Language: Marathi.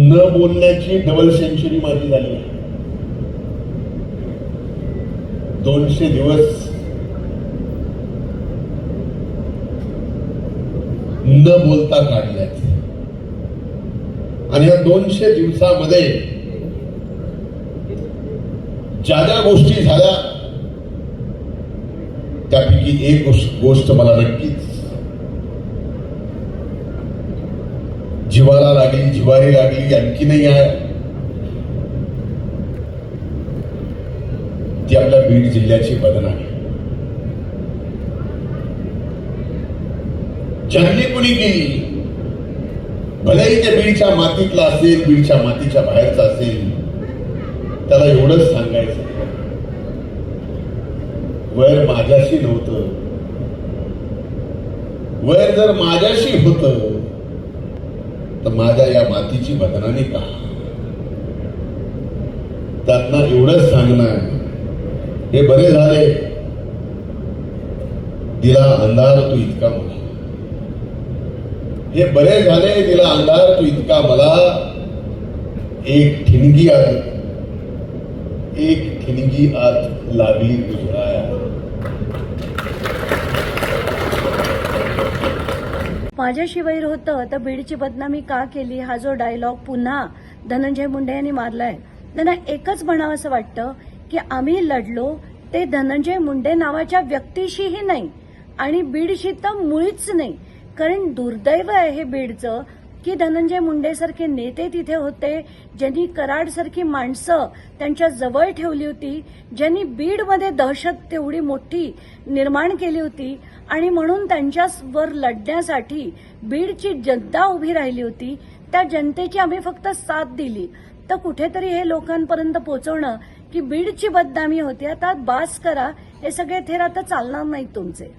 न बोलण्याची डबल सेंचुरी माझी झाली दोनशे दिवस न बोलता काढल्यात आणि या दोनशे दिवसामध्ये ज्या ज्या गोष्टी झाल्या त्यापैकी एक गोष्ट- गोष्ट मला नक्कीच जिवाला लागली जिवारी लागली आणखी नाही आहे. ती आपल्या बीड जिल्ह्याची बदनामी. ज्यांनी कुणी केली? भलेही ते बीडच्या मातीतला असेल बीडच्या मातीच्या बाहेरचा असेल त्याला एवढंच सांगायचं. वैर माझ्याशी नव्हतं. वैर जर माझ्याशी होतं तर माझ्या या मातीची बदनामी का? त्यांना एवढंच सांगणार. हे बरे झाले. दिला अंधार तू इतका मला. हे बरे झाले दिला अंधार तू इतका मला. एक ठिणगी आत एक ठिणगी आत लाभी तुझ्या माझ्याशी वैर होतं तर बीडची बदनामी का केली हा जो डायलॉग पुन्हा धनंजय मुंडे यांनी मारलाय. त्यांना एकच म्हणावं असं वाटतं की आम्ही लढलो ते धनंजय मुंडे नावाच्या व्यक्तीशीही नाही आणि बीडशी तर मुळीच नाही. कारण दुर्दैव आहे हे बीडचं की धनंजय मुंडेसारखे नेते तिथे होते ज्यांनी कराडसारखी माणसं त्यांच्या जवळ ठेवली होती ज्यांनी बीडमध्ये दहशत तेवढी मोठी निर्माण केली होती आणि म्हणून त्यांच्यावर लढण्यासाठी बीडची जनता उभी राहिली होती त्या जनतेची आम्ही फक्त साथ दिली. तर कुठेतरी हे लोकांपर्यंत पोहोचवणं की बीडची बदनामी होती. आता बास करा हे सगळे थेर आता चालणार नाहीत तुमचे.